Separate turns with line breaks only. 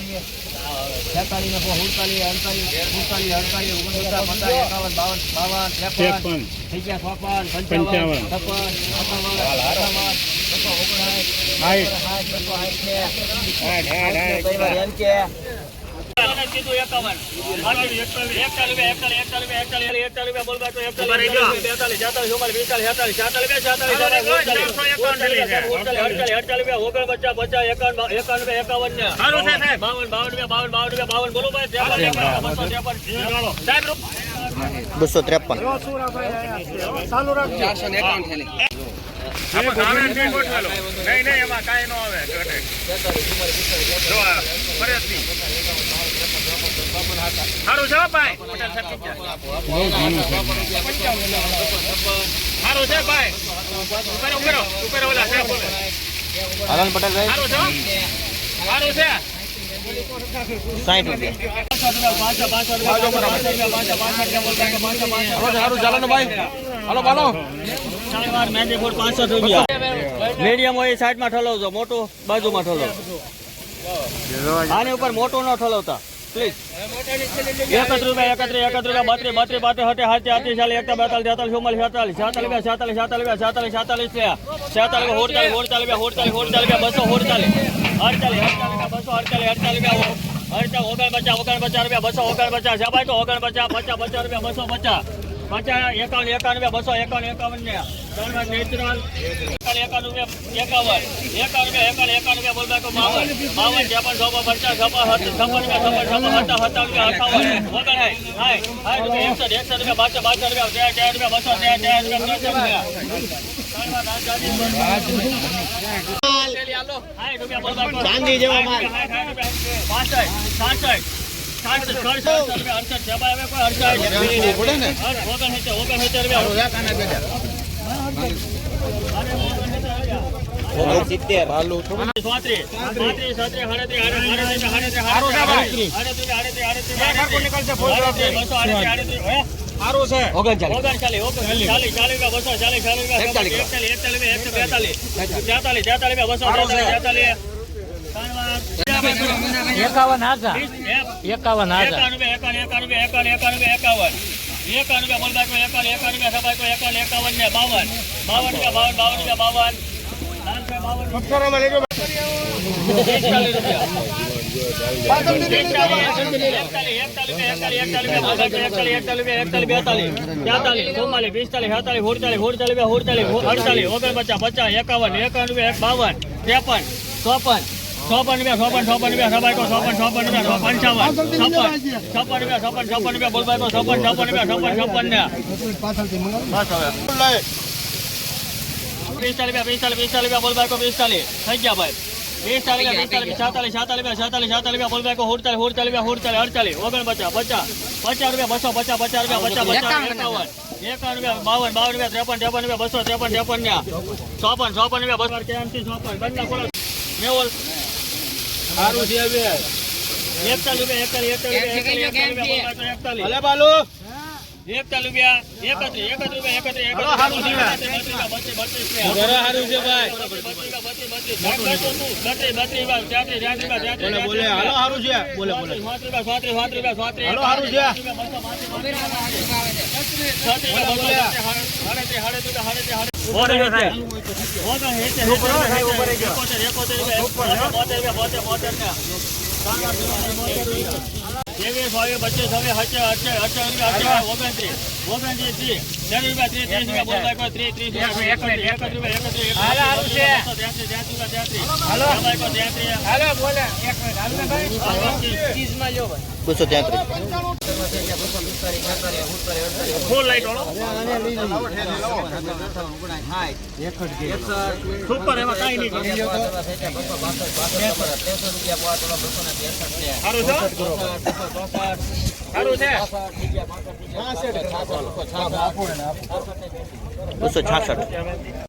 તેતાલીસ ને હુડતાલીસ અડતાલીસ અડતાલીસ ઓગણપચાસ પચાસ એકાવન બાવન બાવન ત્રેપન
ત્રેપન.
થઈ
પંચાવન.
છપ્પન સત્તાવન અઠાવન ઓગણસાઠ
સાઠ.
સાઠ સાઠ વાર એમ કે.
કીધું એકાવન એકાવન એકાવન એકાવન ને બાવન બાવન બાવન બાવન બાવન બોલો ભાઈ ત્રેપન ત્રેપન બસો ત્રેપન
ચારસો ત્રેપન
નહીં નહીં એમાં કાંઈ ન આવે. સારું છે ભાઈ. સારું છે ભાઈ ઉપેરો ઉપેરો ઉપેરો ઓલા.
પટેલ ભાઈ
સારું છે સારું છે
રૂપિયા
મીડિયમ હોય સાઈડમાં ઠલવજો, મોટું બાજુમાં ઠલવ. આની ઉપર મોટું ન ઠલવતા. પ્લીઝ રૂપિયા એકત્ર એકત્ર રૂપિયા, બત્રીસ બત્રીસ બત્રીસ હટે હાથે હાથી ચાલી એકતા, બેતાલીસ તેતાલીસ ચુમ્માલીસ, છેતાલીસ છેતાલીસ છેતાલીસ છેતાલીસ છેતાલીસ છેતાલીસ બે છેતાલીસ, હોડતાલીસ હોડતાલીસ હોડતાલીસ હોડતાલીસ, બસો હોડતાલીસ. અડતાલીસ અડતાલીસ, બસો અડતાલીસ અડતાલીસ અડતા ઓગણ ઓગણ પચાસ રૂપિયા, બસો ઓગણ પચાસ તો ઓગણ પચાસ પચાસ રૂપિયા, બસો પચાસ. પચાસ, એકાવન એકાવન બસો એકાવન એકાવન ત્રણ વાર નેત્રાલ એકાવન એકાવન. એકાવન રૂપિયા રૂપિયા બોલવા તો બાવન. બાવન ત્રેપન ચોપન પચાસ છપ્પન છપ્પન રૂપિયા છપ્પન છપ્પન સત્તાવન સત્તાવન રૂપિયા અઠાવન. ઓગણ હાય હાય રૂપિયા એકસઠ એકસઠ રૂપિયા બાસઠ બાસઠ રૂપિયા તેર તેર રૂપિયા બસો તેર તેર રૂપિયા ત્રણસો રૂપિયા. રૂપિયા
ચાંદી જેવા માલ.
રૂપિયા. પાસઠ સાસઠ રૂપિયા અડસઠ. છે ભાઈ કોઈ અડસઠ. ઓગણ સિત્તેર ઓગણ રૂપિયા.
એકાવન એકાવન હાજર
એકાવન એકાવન, એકાવન એકાવન, એકાવન રૂપિયા, એકાવન. એકાવન એકાવન, રૂપિયા સબાકો, એકાવન, એકાવન ને બાવન. બાવન રૂપિયા, બાવન, બાવન રૂપિયા, બાવન, ત્રેપન, ચોપન, ચોપન રૂપિયા, ચોપન, ચોપન રૂપિયા, સબાકો, ચોપન, ચોપન રૂપિયા, પંચાવન, છપ્પન, છપ્પન રૂપિયા, છપ્પન, છપ્પન રૂપિયા, બોલબાકો, છપ્પન, છપ્પન રૂપિયા, છપ્પન, છપ્પન ને. બસ હવે. પિસ્તાલીસ રૂપિયા, પિસ્તાલીસ, પિસ્તાલીસ રૂપિયા, બોલબાકો, પિસ્તાલીસ. થઈ ગયા ભાઈ. પિસ્તાલીસ રૂપિયા, પિસ્તાલીસ, છેતાલીસ, છેતાલીસ રૂપિયા, છેતાલીસ, છેતાલીસ રૂપિયા, બોલબાકો, હુડતાલીસ, હુડતાલીસ રૂપિયા, હુડતાલીસ, અડતાલીસ, ઓગણપચાસ, પચાસ, પચાસ રૂપિયા, બસો, પચાસ, પચાસ રૂપિયા, પચાસ, પચાસ, એકાવન, એકાવન રૂપિયા, બાવન, બાવન રૂપિયા, ત્રેપન, ત્રેપન રૂપિયા, બસો, ત્રેપન, ત્રેપન ને. ચોપન, ચોપન રૂપિયા, બસો, ત્રેપન ચોપન, બંને ખોલો. મેહુલ. એકતાલીસ રૂપિયા, એકતાલીસ, એકતાલીસ સિત્તેર, એકોતેર, રૂપિયા, બોતેર રૂપિયા, બોતેર, બોતેર. ત્રેવીસ, બાવીસ, પચીસ, છવ્વીસ, અઠ્યાવીસ, અઠ્યાવીસ, ઓગણત્રીસ, ઓગણત્રીસ, ત્રીસ, ત્રીસ રૂપિયા, ત્રીસ, ત્રીસ રૂપિયા, ત્રીસ, ત્રીસ રૂપિયા, એકત્રીસ, રૂપિયા, એકત્રીસ, બસો,
તેત્રીસ
ફૂલ લાઈટ વાળો. સુપર એમાં કાંઈ નહીં સારું છે?
બસો છાસઠ